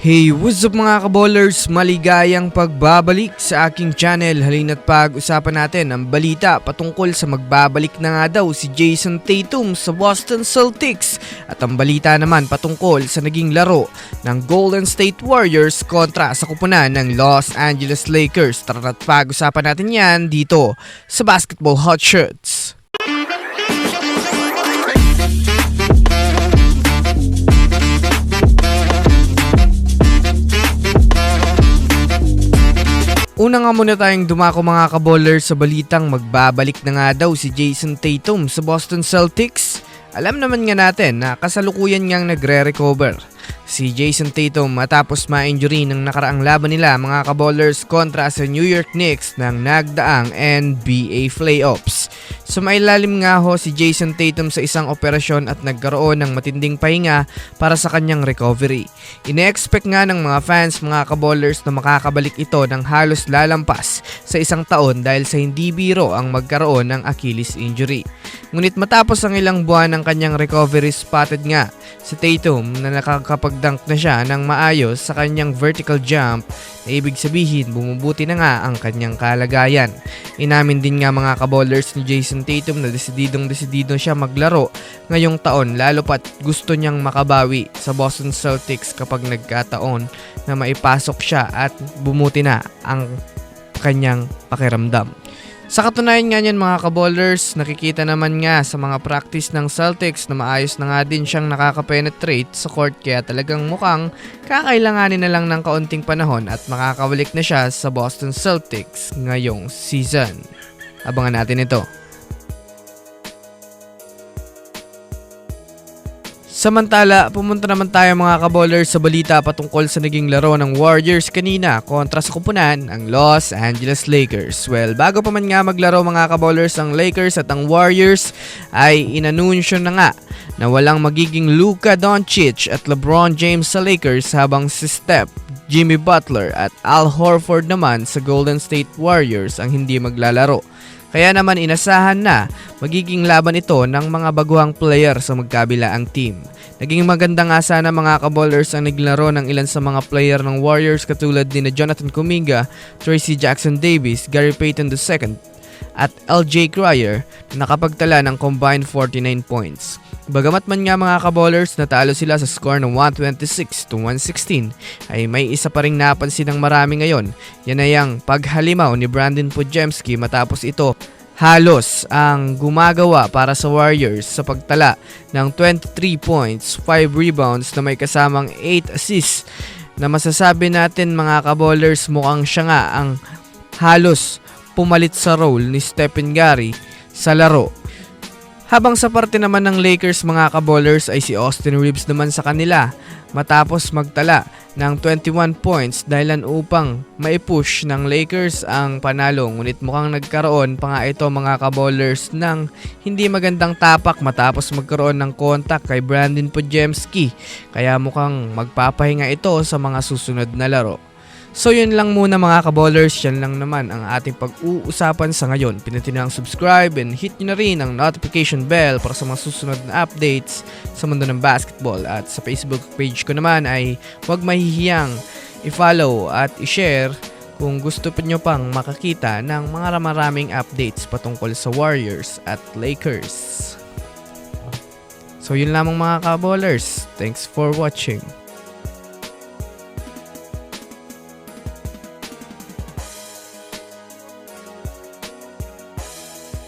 Hey, what's up mga kaballers? Maligayang pagbabalik sa aking channel. Halina't pag-usapan natin ang balita patungkol sa magbabalik na nga daw si Jason Tatum sa Boston Celtics at ang balita naman patungkol sa naging laro ng Golden State Warriors kontra sa kupunan ng Los Angeles Lakers. Tara't pag-usapan natin yan dito sa Basketball Hot Shots. Una nga muna tayong dumako mga kaballers sa balitang magbabalik na nga daw si Jason Tatum sa Boston Celtics. Alam naman nga natin na kasalukuyan niyang nagre-recover si Jason Tatum matapos ma-injury ng nakaraang laban nila mga kaballers kontra sa New York Knicks ng nagdaang NBA playoffs. Sumailalim nga ho si Jason Tatum sa isang operasyon at nagkaroon ng matinding pahinga para sa kanyang recovery. Ine-expect nga ng mga fans mga kaballers na makakabalik ito ng halos lalampas sa isang taon dahil sa hindi biro ang magkaroon ng Achilles injury. Ngunit matapos ang ilang buwan ng kanyang recovery spotted nga si Tatum na nakakapag-dunk na siya ng maayos sa kanyang vertical jump na ibig sabihin bumubuti na nga ang kanyang kalagayan. Inamin din nga mga kaballers ni Jason Tatum na desididong desidido siya maglaro ngayong taon lalo pat gusto niyang makabawi sa Boston Celtics kapag nagkataon na maipasok siya at bumuti na ang kanyang pakiramdam. Sa katunayan nga niyan mga kaballers, nakikita naman nga sa mga practice ng Celtics na maayos na nga din siyang nakaka-penetrate sa court kaya talagang mukhang kakailanganin na lang ng kaunting panahon at makakabalik na siya sa Boston Celtics ngayong season. Abangan natin ito. Samantala, pumunta naman tayo mga kaballers sa balita patungkol sa naging laro ng Warriors kanina kontra sa kupunan ang Los Angeles Lakers. Well, bago pa man nga maglaro mga kaballers ang Lakers at ang Warriors ay inanunsyo na nga na walang magiging Luka Doncic at LeBron James sa Lakers habang si Steph, Jimmy Butler at Al Horford naman sa Golden State Warriors ang hindi maglalaro. Kaya naman inasahan na magiging laban ito ng mga baguhang player sa magkabilaang team. Naging maganda nga sana mga kaballers ang naglaro ng ilan sa mga player ng Warriors katulad ni na Jonathan Kuminga, Tracy Jackson Davis, Gary Payton II at LJ Cryer na nakapagtala ng combined 49 points. Bagamat man nga mga kaballers natalo sila sa score ng 126 to 116 ay may isa pa ring napansin ng marami ngayon. Yan ay ang paghalimaw ni Brandon Podjemski matapos ito halos ang gumagawa para sa Warriors sa pagtala ng 23 points, 5 rebounds na may kasamang 8 assists na masasabi natin mga kaballers mukhang siya nga ang halos pumalit sa role ni Stephen Gary sa laro. Habang sa parte naman ng Lakers mga kaballers ay si Austin Reeves naman sa kanila matapos magtala ng 21 points dahilan upang maipush ng Lakers ang panalo ngunit mukhang nagkaroon pa nga ito mga kaballers ng hindi magandang tapak matapos magkaroon ng kontak kay Brandon Podjemski kaya mukhang magpapahinga ito sa mga susunod na laro. So yun lang muna mga kaballers, yan lang naman ang ating pag-uusapan sa ngayon. Pinutin ang subscribe and hit nyo na rin ang notification bell para sa mga susunod na updates sa mundo ng basketball. At sa Facebook page ko naman ay huwag mahihiyang i-follow at i-share kung gusto pa nyo pang makakita ng mga maraming updates patungkol sa Warriors at Lakers. So yun lamang mga kaballers. Thanks for watching.